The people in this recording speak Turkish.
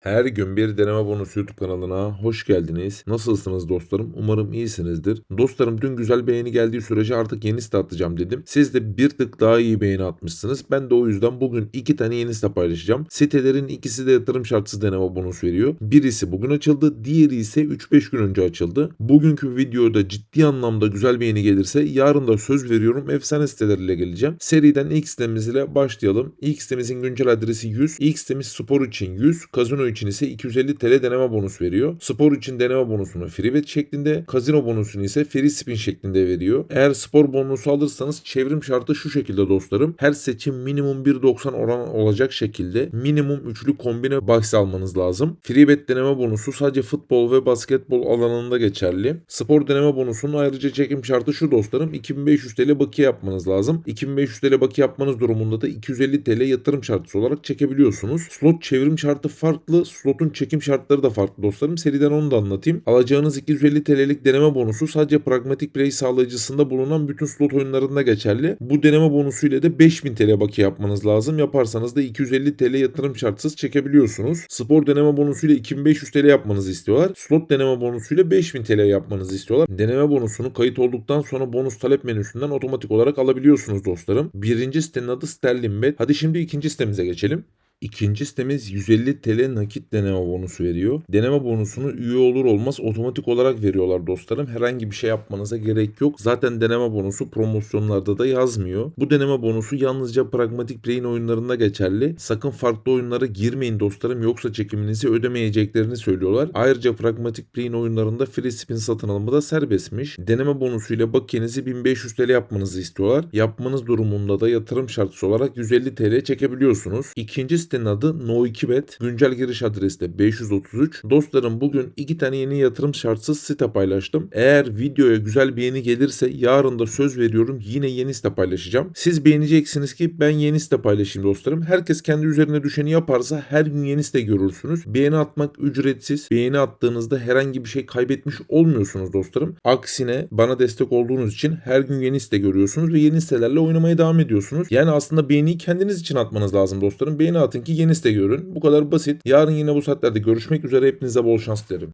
Her gün bir deneme bonusu YouTube kanalına hoş geldiniz. Nasılsınız dostlarım? Umarım iyisinizdir. Dostlarım dün güzel beğeni geldiği sürece artık yeni site atacağım dedim. Siz de bir tık daha iyi beğeni atmışsınız. Ben de o yüzden bugün iki tane yeni site paylaşacağım. Sitelerin ikisi de yatırım şartsız deneme bonus veriyor. Birisi bugün açıldı, diğeri ise 3-5 gün önce açıldı. Bugünkü videoda ciddi anlamda güzel beğeni gelirse yarın da söz veriyorum efsane siteleriyle geleceğim. Seriden ilk sitemiz ile başlayalım. İlk sitemizin güncel adresi 100. İlk sitemiz spor için 100, kazino için ise 250 TL deneme bonus veriyor. Spor için deneme bonusunu free bet şeklinde, kazino bonusunu ise free spin şeklinde veriyor. Eğer spor bonusu alırsanız çevrim şartı şu şekilde dostlarım. Her seçim minimum 1.90 oran olacak şekilde minimum üçlü kombine bahsi almanız lazım. Free bet deneme bonusu sadece futbol ve basketbol alanında geçerli. Spor deneme bonusunun ayrıca çekim şartı şu dostlarım. 2500 TL bakiye yapmanız lazım. 2500 TL bakiye yapmanız durumunda da 250 TL yatırım şartısı olarak çekebiliyorsunuz. Slot çevrim şartı farklı, slotun çekim şartları da farklı dostlarım. Seriden onu da anlatayım. Alacağınız 250 TL'lik deneme bonusu sadece pragmatik play sağlayıcısında bulunan bütün slot oyunlarında geçerli. Bu deneme bonusu ile de 5000 TL bakiye yapmanız lazım. Yaparsanız da 250 TL yatırım şartsız çekebiliyorsunuz. Spor deneme bonusu ile 2500 TL yapmanızı istiyorlar. Slot deneme bonusu ile 5000 TL yapmanızı istiyorlar. Deneme bonusunu kayıt olduktan sonra bonus talep menüsünden otomatik olarak alabiliyorsunuz dostlarım. Birinci sitenin adı Sterling Bet. Hadi şimdi ikinci sitemize geçelim. İkinci sitemiz 150 TL nakit deneme bonusu veriyor. Deneme bonusunu üye olur olmaz otomatik olarak veriyorlar dostlarım. Herhangi bir şey yapmanıza gerek yok. Zaten deneme bonusu promosyonlarda da yazmıyor. Bu deneme bonusu yalnızca pragmatik play'in oyunlarında geçerli. Sakın farklı oyunlara girmeyin dostlarım yoksa çekiminizi ödemeyeceklerini söylüyorlar. Ayrıca pragmatik play'in oyunlarında free spin satın alımı da serbestmiş. Deneme bonusuyla bakiyenizi 1500 TL yapmanızı istiyorlar. Yapmanız durumunda da yatırım şartısı olarak 150 TL çekebiliyorsunuz. İkinci sitenin adı No2Bet. Güncel giriş adresi de 533. Dostlarım bugün iki tane yeni yatırım şartsız site paylaştım. Eğer videoya güzel beğeni gelirse yarın da söz veriyorum yine yeni site paylaşacağım. Siz beğeneceksiniz ki ben yeni site paylaşayım dostlarım. Herkes kendi üzerine düşeni yaparsa her gün yeni site görürsünüz. Beğeni atmak ücretsiz. Beğeni attığınızda herhangi bir şey kaybetmiş olmuyorsunuz dostlarım. Aksine bana destek olduğunuz için her gün yeni site görüyorsunuz ve yeni sitelerle oynamaya devam ediyorsunuz. Yani aslında beğeniyi kendiniz için atmanız lazım dostlarım. Beğeni atın ki yeni site görün. Bu kadar basit. Yarın yine bu saatlerde görüşmek üzere. Hepinize bol şans dilerim.